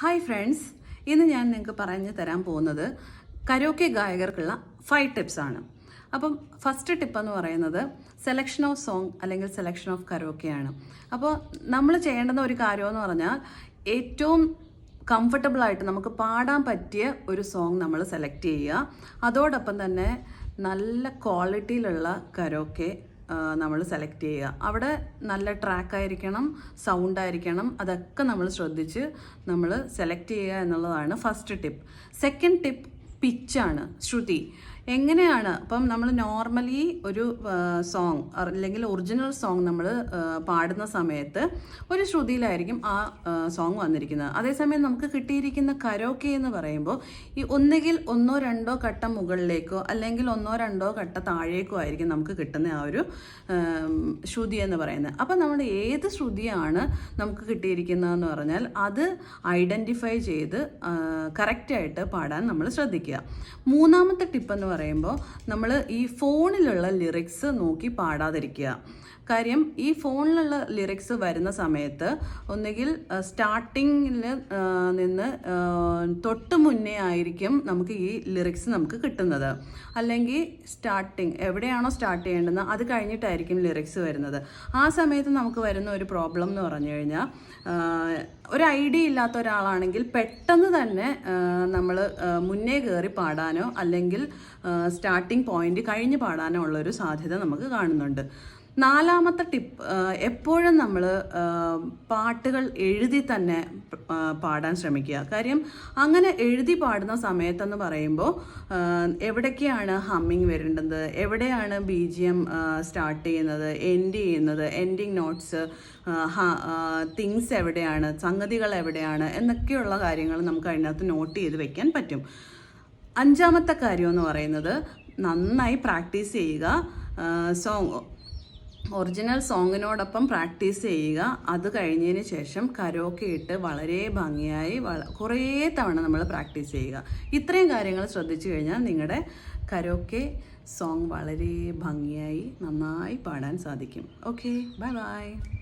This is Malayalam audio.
ഹായ് ഫ്രണ്ട്സ് ഇന്ന് ഞാൻ നിങ്ങൾക്ക് പറഞ്ഞു തരാൻ പോകുന്നത് കരോക്കെ ഗായകർക്കുള്ള ഫൈവ് ആണ്. അപ്പം ഫസ്റ്റ് ടിപ്പ് എന്ന് പറയുന്നത് സെലക്ഷൻ ഓഫ് സോങ് അല്ലെങ്കിൽ സെലക്ഷൻ ഓഫ് കരോക്കെയാണ് അപ്പോൾ നമ്മൾ ചെയ്യേണ്ടുന്ന ഒരു കാര്യമെന്ന് പറഞ്ഞാൽ ഏറ്റവും കംഫർട്ടബിളായിട്ട് നമുക്ക് പാടാൻ പറ്റിയ ഒരു സോങ് നമ്മൾ സെലക്ട് ചെയ്യുക. അതോടൊപ്പം തന്നെ നല്ല ക്വാളിറ്റിയിലുള്ള കരോക്കെ നമ്മൾ സെലക്ട് ചെയ്യുക. അവിടെ നല്ല ട്രാക്ക് ആയിരിക്കണം സൗണ്ട് ആയിരിക്കണം അതൊക്കെ നമ്മൾ ശ്രദ്ധിച്ച് നമ്മൾ സെലക്ട് ചെയ്യുക എന്നുള്ളതാണ് ഫസ്റ്റ് ടിപ്പ് സെക്കൻഡ് ടിപ്പ് പിച്ചാണ് ശ്രുതി എങ്ങനെയാണ്? അപ്പം നമ്മൾ നോർമലി ഒരു സോങ് അല്ലെങ്കിൽ ഒറിജിനൽ സോങ് നമ്മൾ പാടുന്ന സമയത്ത് ഒരു ശ്രുതിയിലായിരിക്കും ആ സോങ് വന്നിരിക്കുന്നത്. അതേസമയം നമുക്ക് കിട്ടിയിരിക്കുന്ന കരോക്കെ എന്ന് പറയുമ്പോൾ ഈ ഒന്നുകിൽ ഒന്നോ രണ്ടോ ഘട്ടം മുകളിലേക്കോ അല്ലെങ്കിൽ ഒന്നോ രണ്ടോ ഘട്ട താഴേക്കോ ആയിരിക്കും നമുക്ക് കിട്ടുന്ന ആ ഒരു ശ്രുതി എന്ന് പറയുന്നത്. അപ്പം നമ്മൾ ഏത് ശ്രുതിയാണ് നമുക്ക് കിട്ടിയിരിക്കുന്നതെന്ന് പറഞ്ഞാൽ അത് ഐഡന്റിഫൈ ചെയ്ത് കറക്റ്റായിട്ട് പാടാൻ നമ്മൾ ശ്രദ്ധിക്കുക. മൂന്നാമത്തെ ടിപ്പ് എന്ന് പറയുമ്പോൾ നമ്മൾ ഈ ഫോണിലുള്ള ലിറിക്സ് നോക്കി പാടാതിരിക്കുക. കാര്യം ഈ ഫോണിലുള്ള ലിറിക്സ് വരുന്ന സമയത്ത് ഒന്നുകിൽ സ്റ്റാർട്ടിങ്ങിൽ നിന്ന് തൊട്ട് മുന്നേ ആയിരിക്കും നമുക്ക് ഈ ലിറിക്സ് നമുക്ക് കിട്ടുന്നത്. അല്ലെങ്കിൽ സ്റ്റാർട്ടിങ് എവിടെയാണോ സ്റ്റാർട്ട് ചെയ്യേണ്ടത് അത് കഴിഞ്ഞിട്ടായിരിക്കും ലിറിക്സ് വരുന്നത്. ആ സമയത്ത് നമുക്ക് വരുന്ന ഒരു പ്രോബ്ലം എന്ന് പറഞ്ഞു കഴിഞ്ഞാൽ ഒരു ഐഡിയ ഇല്ലാത്ത ഒരാളാണെങ്കിൽ പെട്ടെന്ന് തന്നെ നമ്മൾ മുന്നേ കയറി പാടാനോ അല്ലെങ്കിൽ സ്റ്റാർട്ടിംഗ് പോയിന്റ് കഴിഞ്ഞ് പാടാനുള്ള ഒരു സാധ്യത നമുക്ക് കാണുന്നുണ്ട്. നാലാമത്തെ ടിപ്പ് എപ്പോഴും നമ്മൾ പാട്ടുകൾ എഴുതി തന്നെ പാടാൻ ശ്രമിക്കുക. കാര്യം അങ്ങനെ എഴുതി പാടുന്ന സമയത്തെന്ന് പറയുമ്പോൾ എവിടേക്കാണ് ഹമ്മിങ് വരേണ്ടത്? എവിടെയാണ് ബി ജി എം സ്റ്റാർട്ട് ചെയ്യുന്നത്? എൻഡ് ചെയ്യുന്നത്? എൻഡിങ് നോട്ട്സ് തിങ്സ് എവിടെയാണ്? സംഗതികൾ എവിടെയാണ്? എന്നൊക്കെയുള്ള കാര്യങ്ങൾ നമുക്ക് അതിനകത്ത് നോട്ട് ചെയ്ത് വെക്കാൻ പറ്റും. അഞ്ചാമത്തെ കാര്യം എന്ന് പറയുന്നത് നന്നായി പ്രാക്ടീസ് ചെയ്യുക. സോങ് ഒറിജിനൽ സോങ്ങിനോടൊപ്പം പ്രാക്ടീസ് ചെയ്യുക. അത് കഴിഞ്ഞതിന് ശേഷം കരോക്കെ ഇട്ട് വളരെ ഭംഗിയായി വള കുറേ തവണ നമ്മൾ പ്രാക്ടീസ് ചെയ്യുക. ഇത്രയും കാര്യങ്ങൾ ശ്രദ്ധിച്ചു കഴിഞ്ഞാൽ നിങ്ങളുടെ കരോക്കെ സോങ് വളരെ ഭംഗിയായി നന്നായി പാടാൻ സാധിക്കും. Okay bye bye.